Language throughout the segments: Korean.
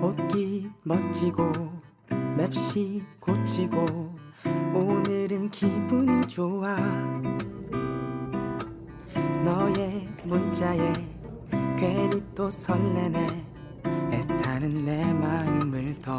옷깃 멋지고 맵시 고치고 오늘은 기분이 좋아. 너의 문자에 괜히 또 설레네. 애타는 내 마음을 더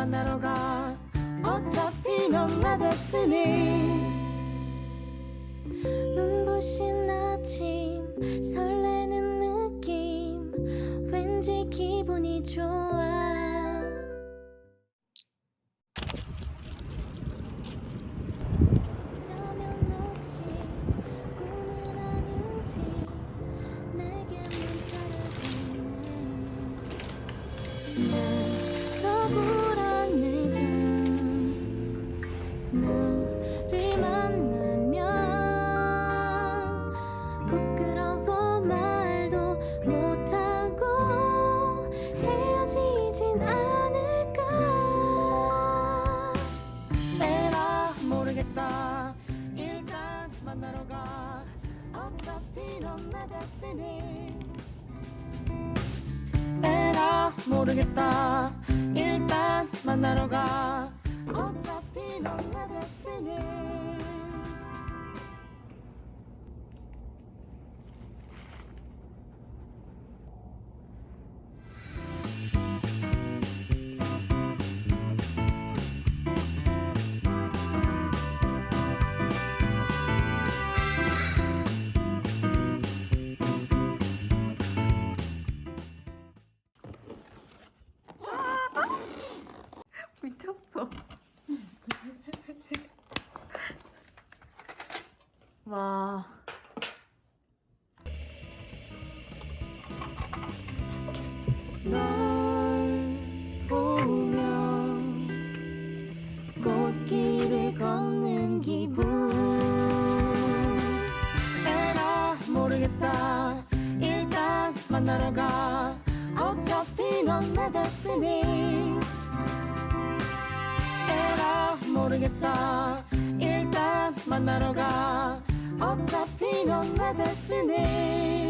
만나러 가. 어차피 넌내 데스티니 에라 모르겠다. 일단 만나러 가 만나러 가. 어차피 넌 내 데스티니 에라 모르겠다. 일단 만나러 가. 어차피 넌 내 데스티니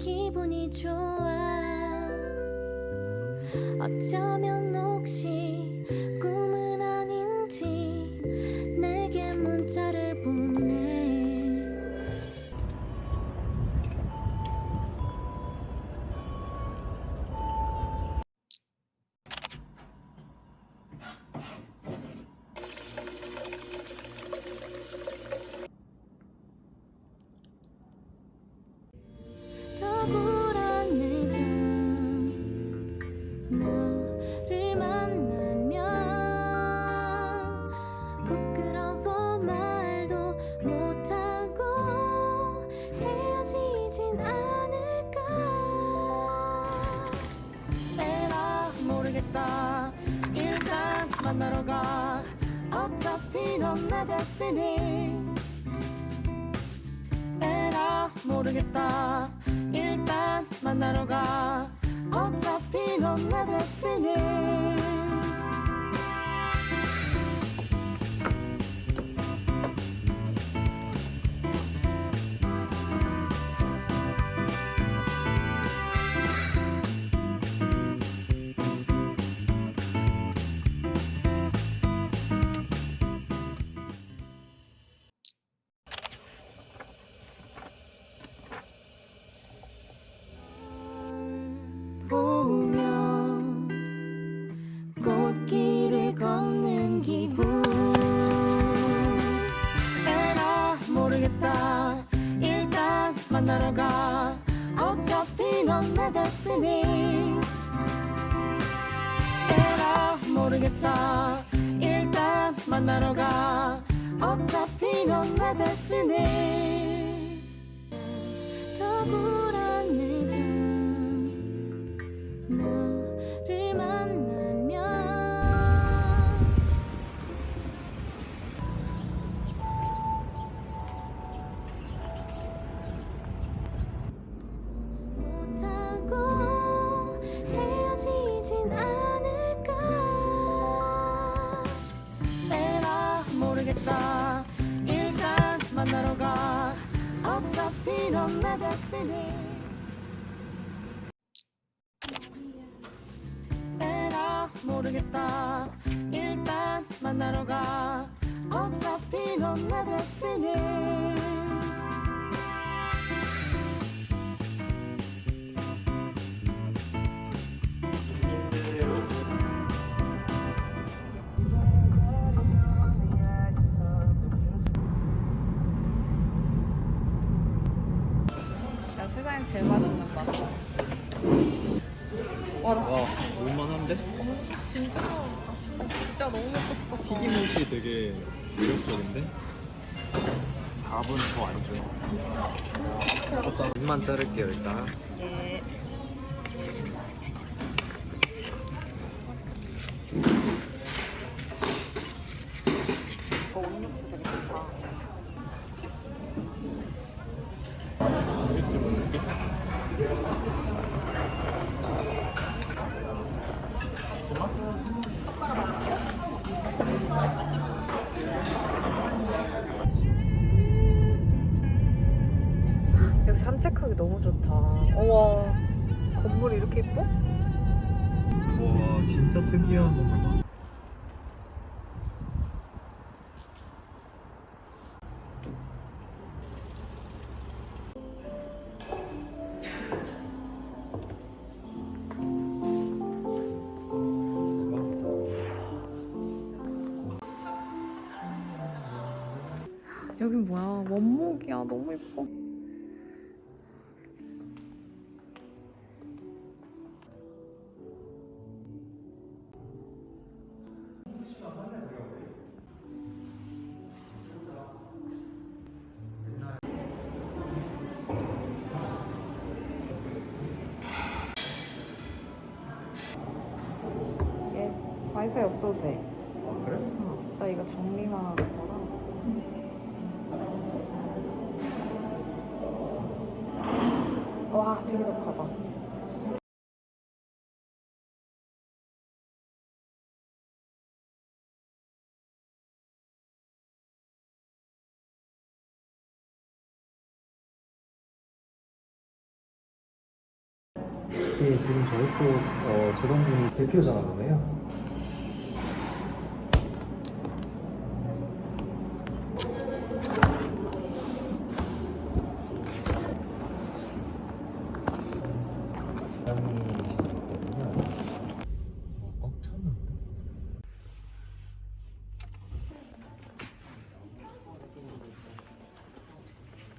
기분이 좋아. 어쩌면 혹시 꿈은 아닌지 내게 문자를 보내 만나러 가. 어차피 넌 내 데스티니. 에라 모르겠다. 일단 만나러 가. 어차피 넌 내 데스티니 만나러 가 어차피 넌 내 데스티니 에라 모르겠다. 일단 만나러 가 어차피 넌 내 데스티니 더 불안해져 너를 만 모르겠다. 일단 만나러 가. 어차피 넌 내 데스티니. 야 세상에 제일 맛있는 맛. 와, 나 와, 볼만한데? 진짜 아, 진짜 진짜 너무 먹고 싶었어. 튀김옷이 되게 매력적인데? 밥은 더안 줘요. 입만 자를게요, 일단. 예. 우와, 건물이 이렇게 예뻐? 와, 진짜 특이한 건물. 여긴 뭐야? 원목이야. 너무 예뻐. 와이파이 없어도 돼. 아, 그래? 진짜 이거 정리만 하는 거라. 와, 되게 독하다. 예, 지금 저희 쪽 어, 재동분이 대표자가 보네요.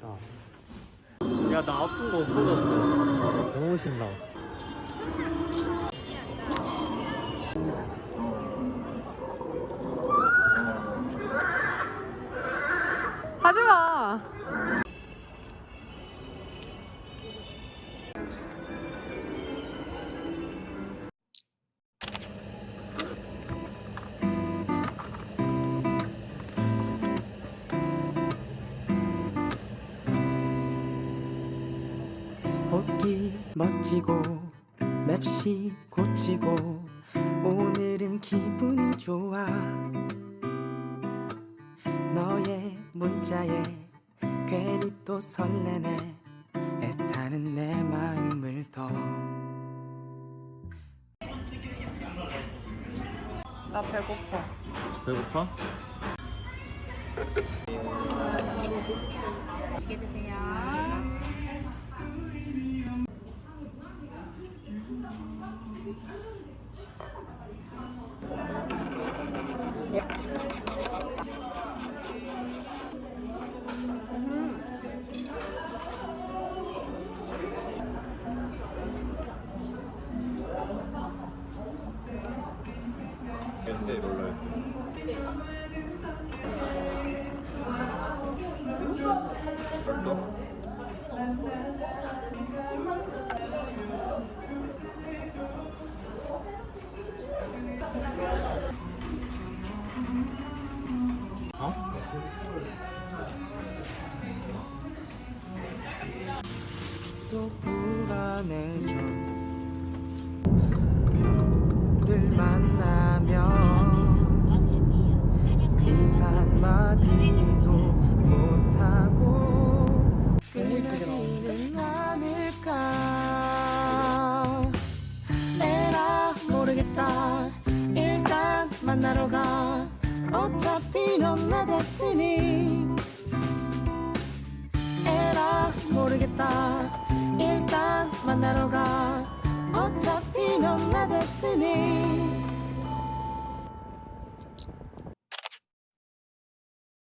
야 나 아픈 거 없어졌어. 너무 신나. 멋지고 맵시 고치고 오늘은 기분이 좋아 너의 문자에 괜히 또 설레네 애타는 내 마음을 더 나 배고파. 배고파? 멘트에 어차피 넌 내 데스티니. 에라 모르겠다. 일단 만나러 가. 어차피 넌 내 데스티니